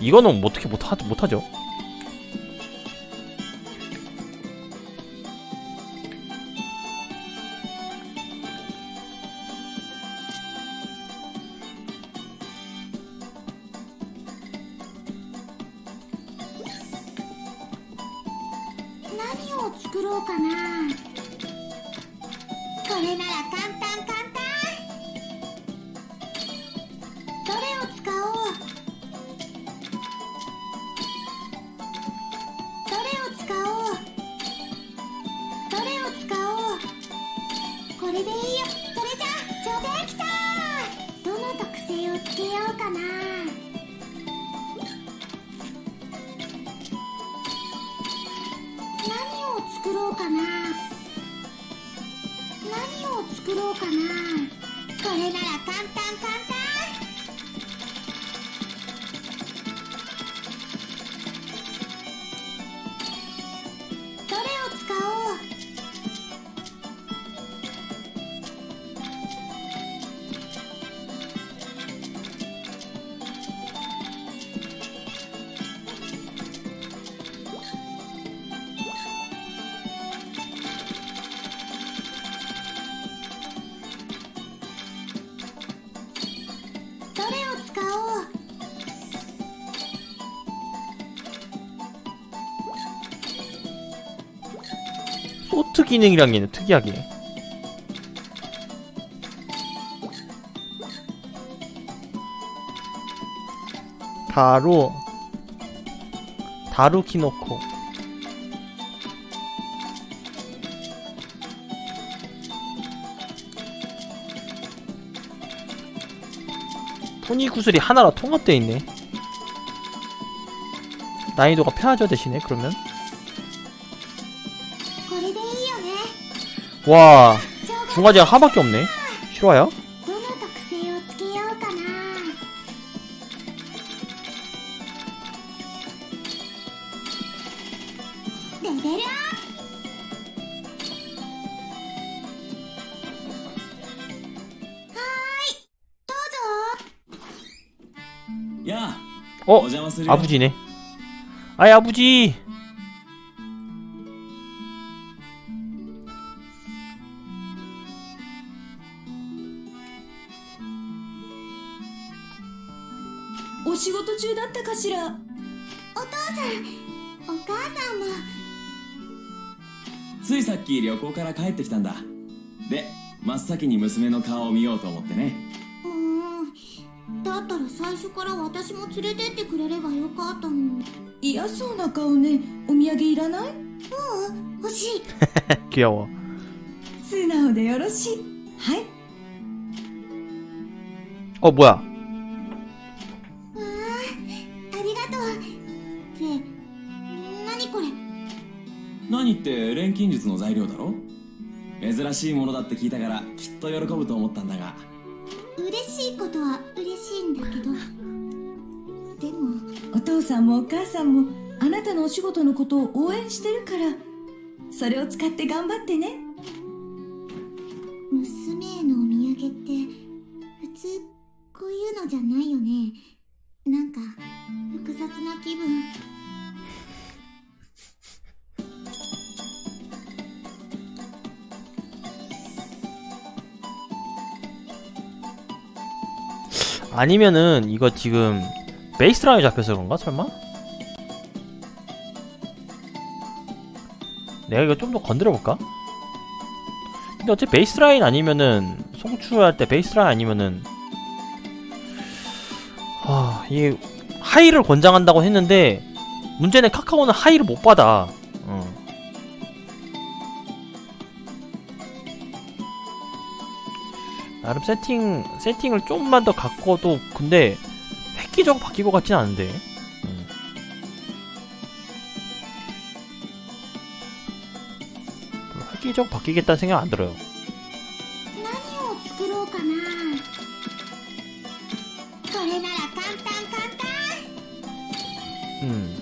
이거는 뭐 어떻게 못하, 못하죠? かな。何を作ろうかな。これなら簡単簡単。 소트 기능이란 게 있네 특이하게. 다루 다루 키노코. 토니 구슬이 하나로 통합되어 있네. 난이도가 편하죠 대신에 그러면 와 중화제가 하나밖에 없네 실화야? 어? 뭐 아버지네 아이 아버지 旅行から帰ってきたんだで真っ先に娘の顔を見ようと思ってねうーんだったら最初から私も連れてってくれればよかったのに嫌そうな顔ねお土産いらないううん欲しい 귀여워. 素直でよろしいはい 어 뭐야? 何って錬金術の材料だろ？珍しいものだって聞いたからきっと喜ぶと思ったんだが。嬉しいことは嬉しいんだけど。でもお父さんもお母さんもあなたのお仕事のことを応援してるからそれを使って頑張ってね。娘へのお土産って普通こういうのじゃないよね。なんか複雑な気分 아니면은 이거 지금 베이스라인이 잡혀서 그런가 설마? 내가 이거 좀 더 건드려 볼까? 근데 어차피 베이스라인 아니면은 송출할 때 베이스라인 아니면은 아 이게 하이를 권장한다고 했는데 문제는 카카오는 하이를 못 받아. 나름 세팅, 세팅을 조금만 더 갖고도, 근데 획기적으로 바뀐 것 같진 않은데 음. 획기적으로 바뀌겠다는 생각 안 들어요 음.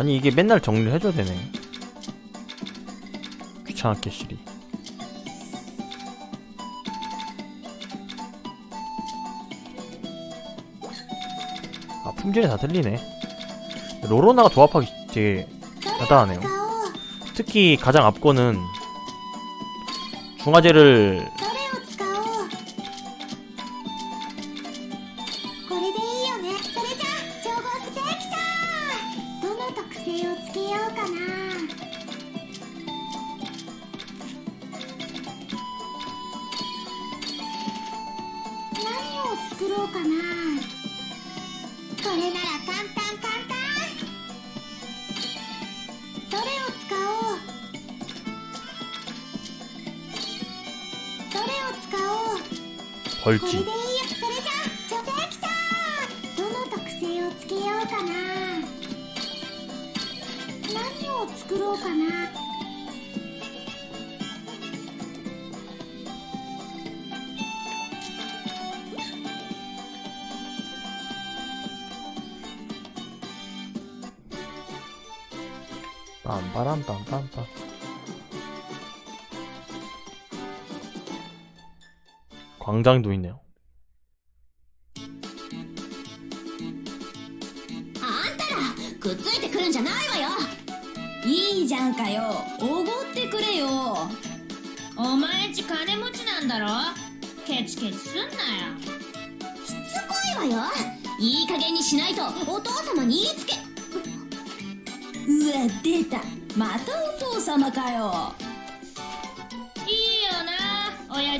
아니 이게 맨날 정리를 해줘야 되네. 귀찮았게 시리 아 품질이 다 틀리네. 로로나가 조합하기 되게 간단하네요. 특히 가장 앞권은 중화제를 ハルチン作ろうかな。パンパランパンパンパン。 광장도 있네요 あんたらくっついてくるんじゃないわよいいじゃんかよおごってくれよお前んち金持ちなんだろケチケチすんなよしつこいわよいい加減にしないとお父様に言いつけうわ出たまたお父様かよ 親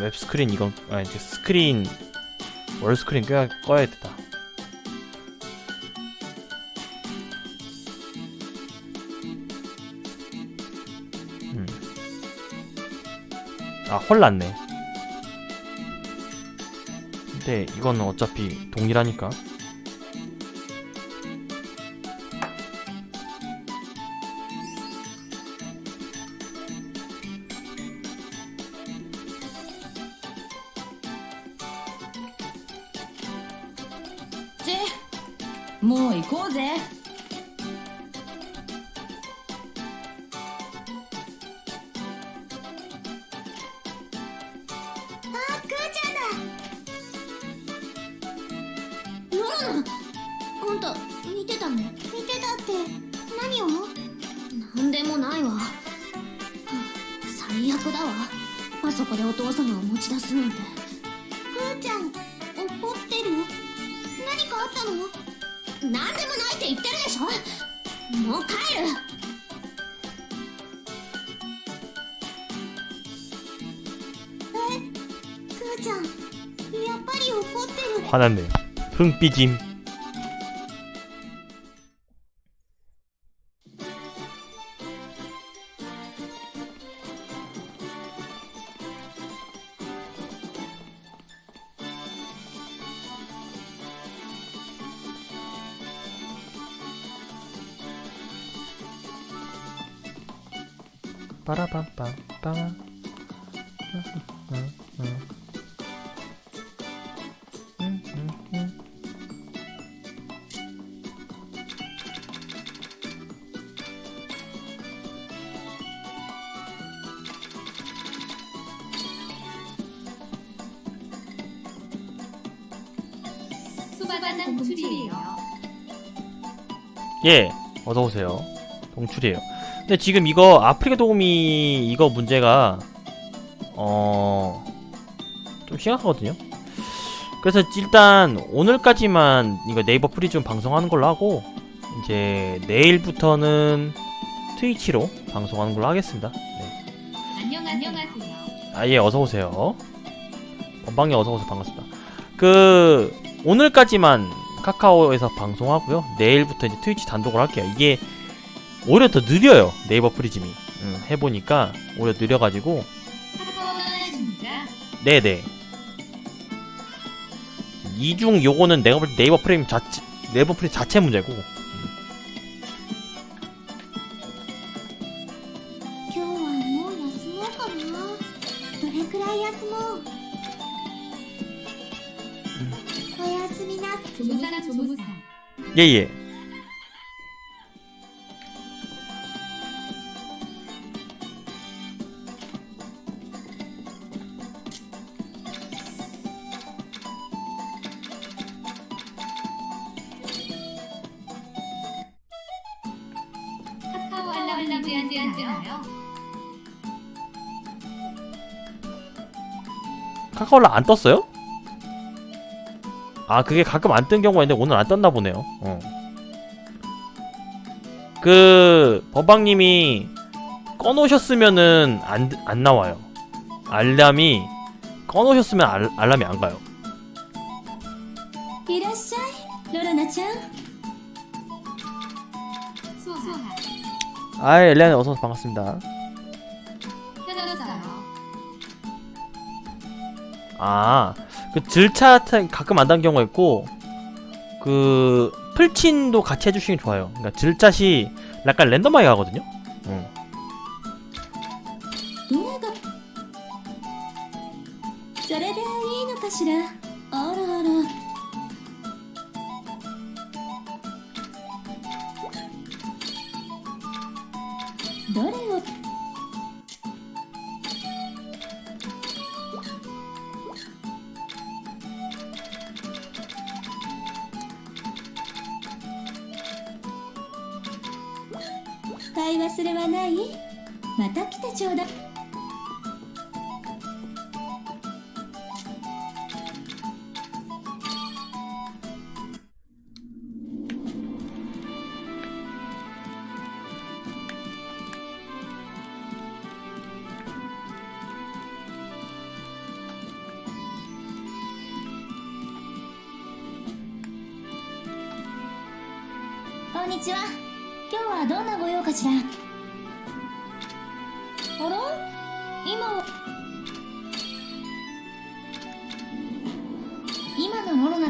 웹 스크린 이건 아 이제 스크린 월 스크린 꺼야, 됐다. 음. 아 헐 났네. 근데 이거는 어차피 동일하니까 もう行こうぜ。 화났네요. 흥삐짐 동출이에요 예, 어서 오세요. 동출이에요. 근데 지금 이거 아프리카 도우미 이거 문제가 어. 좀 심각하거든요. 그래서 일단 오늘까지만 이거 네이버 프리즘 방송하는 걸로 하고 이제 내일부터는 트위치로 방송하는 걸로 하겠습니다. 네. 안녕하세요 아, 예, 어서 오세요. 번방에 어서 오세요. 반갑습니다. 그, 오늘까지만 카카오에서 방송하고요. 내일부터 이제 트위치 단독을 할게요. 이게 오히려 더 느려요. 네이버 프리즘이. 음, 해보니까 오히려 느려가지고. 네네. 이중 요거는 내가 볼 때 네이버 프레임 자체, 네이버 프리 자체 문제고. 음. 음. 고맙습니다. 조무사라 조무사. 예예. 예. 카카오 알람 카카오를 안 떴어요? 아 그게 가끔 안 뜬 경우가 있는데 오늘 안 떴나 보네요. 어. 그 법방님이 꺼놓으셨으면은 안, 안 나와요. 알람이 꺼놓으셨으면 알, 알람이 안 가요. 아이 엘레나 어서 반갑습니다. 아 그 타- 가끔 안 닿는 경우가 있고, 그, 풀친도 같이 해주시면 좋아요. 그러니까 질차시 약간 랜덤하게 가거든요? 응. 買い忘れはないまた来てちょうだい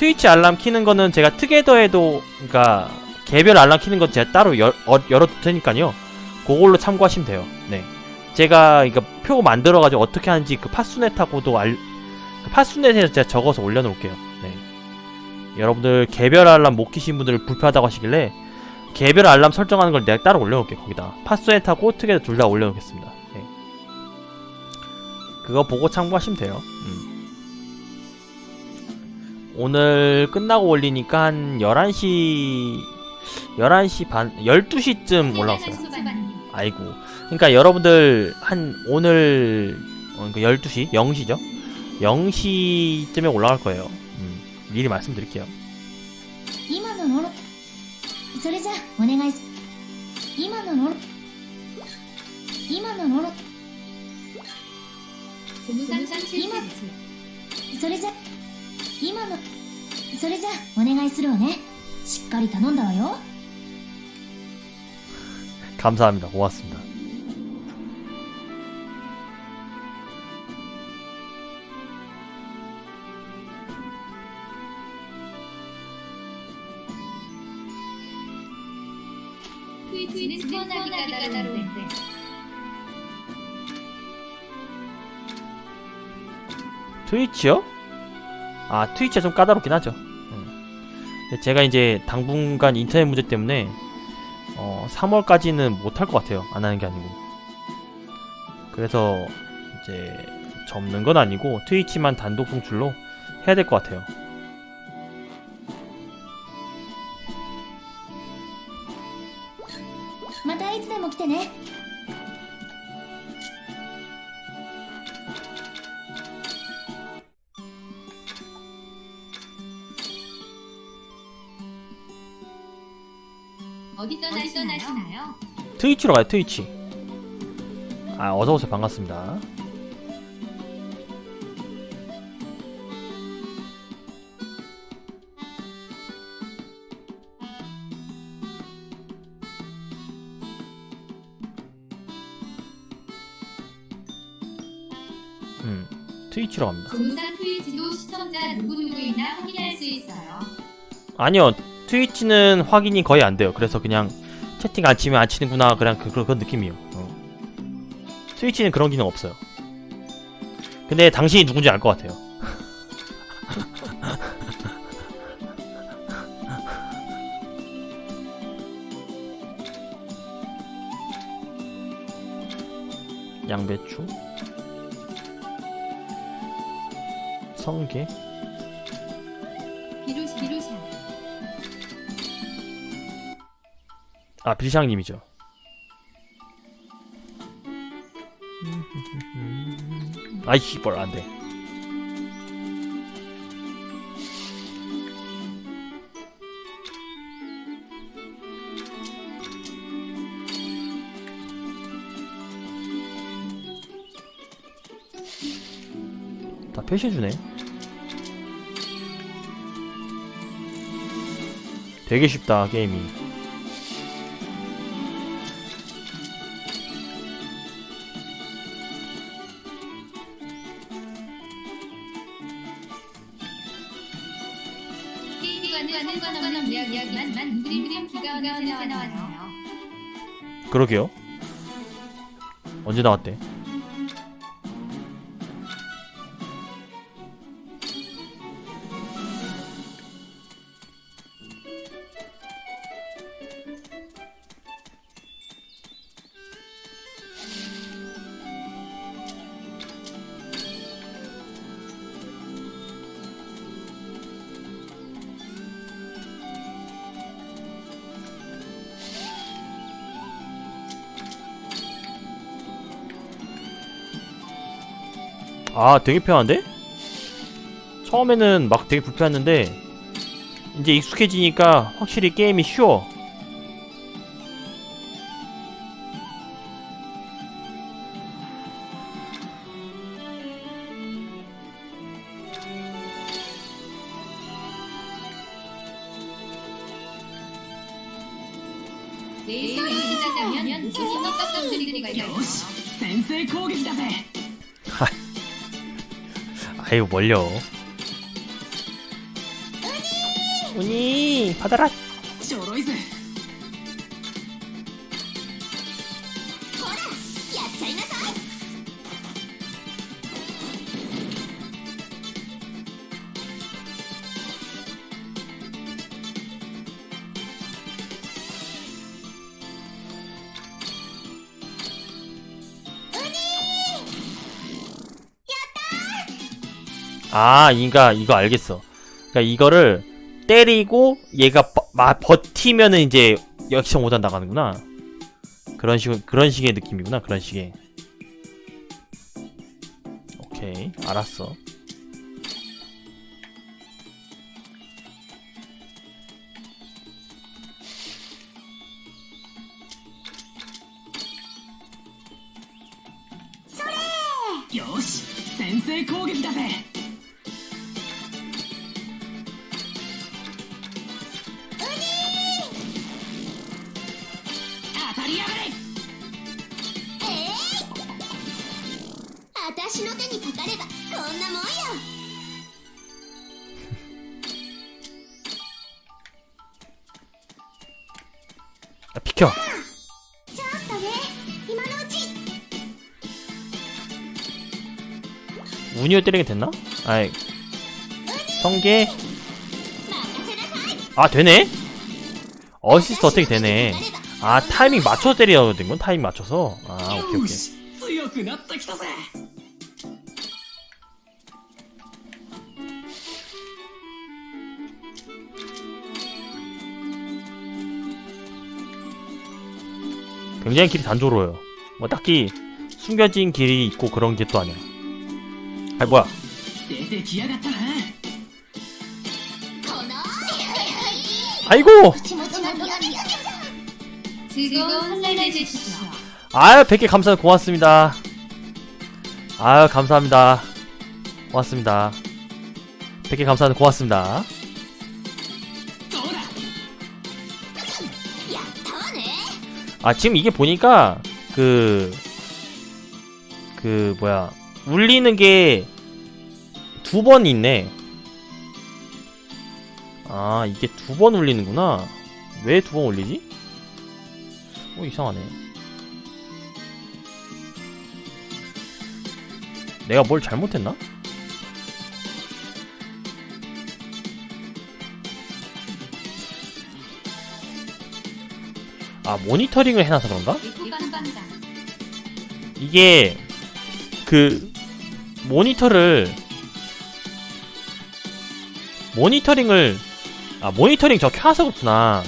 트위치 알람 키는 거는 제가 트게더에도 그러니까 개별 알람 키는 건 제가 따로 열, 어, 열어둘 테니까요. 그걸로 참고하시면 돼요. 네. 제가 이거 표 만들어가지고 어떻게 하는지 그 파수넷하고도 알, 그 파수넷에서 제가 적어서 올려놓을게요. 네. 여러분들 개별 알람 못 키신 분들 불편하다고 하시길래 개별 알람 설정하는 걸 내가 따로 올려놓을게 거기다 파스웨트하고 트게더 둘 다 올려놓겠습니다 네. 그거 보고 참고하시면 돼요 음. 오늘 끝나고 올리니까 한 11시 11시 반 12시쯤 올라왔어요. 아이고. 그러니까 여러분들 한 오늘 어, 그러니까 12시? 0시죠? 0시쯤에 올라갈 거예요. 음. 미리 말씀드릴게요 今のロロそれじゃお願いす今のロロ今のロロ 조무사今それじゃ今のそれじゃお願いするわねしっかり頼んだわよ 감사합니다 고맙습니다 트위치는 스포나기가 다른데 트위치요? 아 트위치가 좀 까다롭긴 하죠. 음. 제가 이제 당분간 인터넷 문제 때문에 어, 3월까지는 못할 것 같아요. 안 하는 게 아니고. 그래서 이제 접는 건 아니고 트위치만 단독 송출로 해야 될 것 같아요. 어디 떠나시나요? 트위치로 가요 트위치 아 어서오세요 반갑습니다 음 트위치로 갑니다 동상 트위치도 시청자 누구누구이나 확인할 수 있어요. 아니요 트위치는 확인이 거의 안 돼요. 그래서 그냥 채팅 안 치면 안 치는구나 그냥 그, 그런 느낌이요. 어. 트위치는 그런 기능 없어요. 근데 당신이 누군지 알 것 같아요. 양배추? 성게 아 빌샹님이죠. 아이 씨발 안돼. 다 표시해주네. 되게 쉽다 게임이. 그러게요. 언제 나왔대? 아, 되게 편한데? 처음에는 막 되게 불편했는데 이제 익숙해지니까 확실히 게임이 쉬워. 멀려. 우니, 받아라. ちょろいぜ 아, 그러니까 이거 알겠어. 그러니까 이거를 때리고 얘가 버, 마, 버티면은 이제 역시성 5단 나가는구나. 그런 식 그런 식의 느낌이구나. 그런 식의. 오케이. 알았어. 요시, 센세이 공격이다. 무늬로 때리게 됐나? 아이. 성게. 아 되네? 어시스트 어떻게 되네. 아 타이밍 맞춰서 때려야 되는건 타이밍 맞춰서? 아 오케이 오케이. 굉장히 길이 단조로워요. 뭐 딱히 숨겨진 길이 있고 그런 게 또 아니야. 아이 뭐야? 아이고! 아유 100개 감사 고맙습니다. 아유 감사합니다. 고맙습니다. 100개 감사 고맙습니다. 아 지금 이게 보니까 그그 그 뭐야. 울리는 게 두 번 있네 아 이게 두 번 울리는구나 왜 두 번 울리지? 어 이상하네 내가 뭘 잘못했나? 아 모니터링을 해놔서 그런가? 이게 그 모니터를 모니터링을 아 모니터링 저 켜서 그렇구나.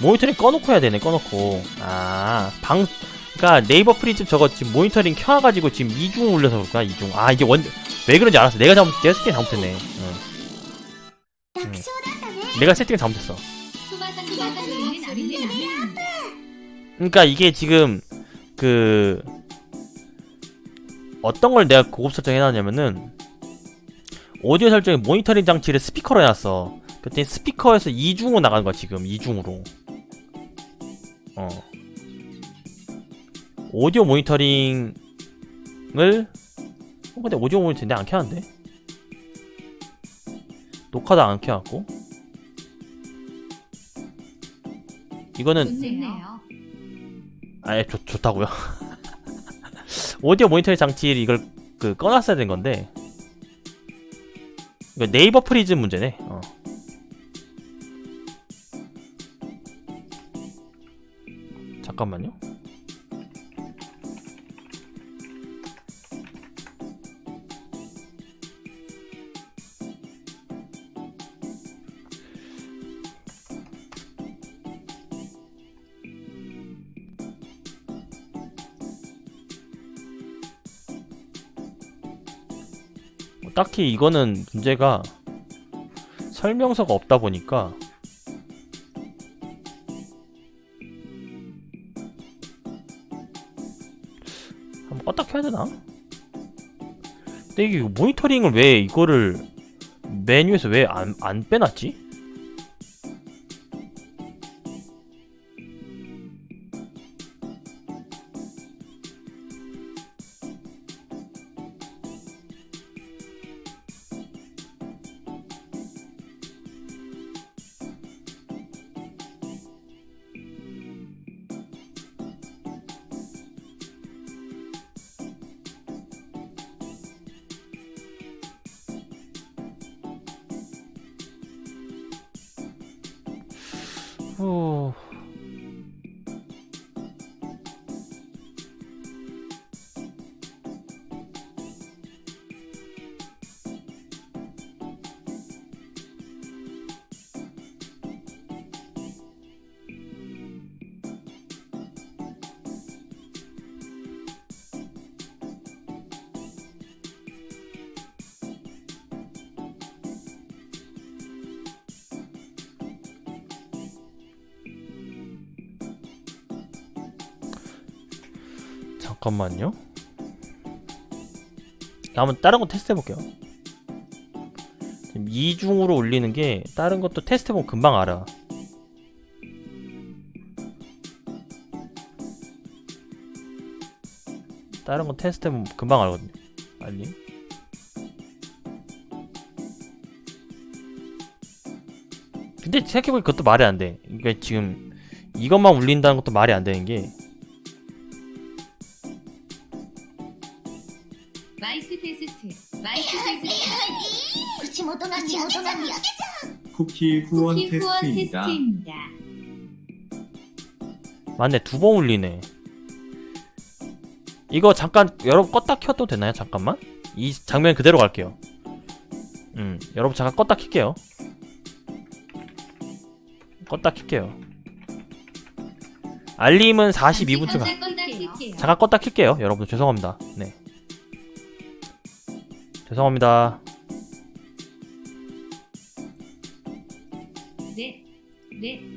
모니터링 꺼놓고 해야 되네 꺼놓고. 아방 그니까 네이버 프리즘 저거 지금 모니터링 켜가지고 지금 이중 올려서 그렇구나 이중. 아 이게 원 왜 그런지 알았어. 내가 잘못 내가 세팅 잘못했네. 응. 응. 내가 세팅 잘못했어. 그니까 이게 지금 그 어떤 걸 내가 고급 설정해놨냐면은 오디오 설정에 모니터링 장치를 스피커로 해놨어. 그때 스피커에서 이중으로 나가는 거야 지금 이중으로. 어. 오디오 모니터링을 어 근데 오디오 모니터링 내가 안 켜놨는데 녹화도 안 켜놨고 이거는. 아예 좋, 좋다고요? 오디오 모니터링 장치를 이걸 그 꺼놨어야 된 건데 이거 네이버 프리즘 문제네 어. 잠깐만요 딱히 이거는 문제가 설명서가 없다 보니까 한번 껐다 켜야 되나? 근데 이게 모니터링을 왜 이거를 메뉴에서 왜 안 안 빼놨지? 잠깐만요. 한번 다른 거 테스트 해볼게요. 지금 이중으로 올리는 게 다른 것도 테스트 해보면 금방 알아. 다른 거 테스트 해보면 금방 알거든요. 알림. 근데 생각해보니까 그것도 말이 안 돼. 그러니까 지금 이것만 울린다는 것도 말이 안 되는 게 쿠키 후원 테스트입니다. 쿠키 후원 테스트입니다. 맞네 두 번 울리네. 이거 잠깐 여러분 껐다 켜도 되나요? 잠깐만. 이 장면 그대로 갈게요. 음 여러분 잠깐 껐다 켤게요. 껐다 켤게요. 알림은 42분쯤 잠깐 껐다 켤게요. 여러분 죄송합니다. 네. 죄송합니다 네. 네.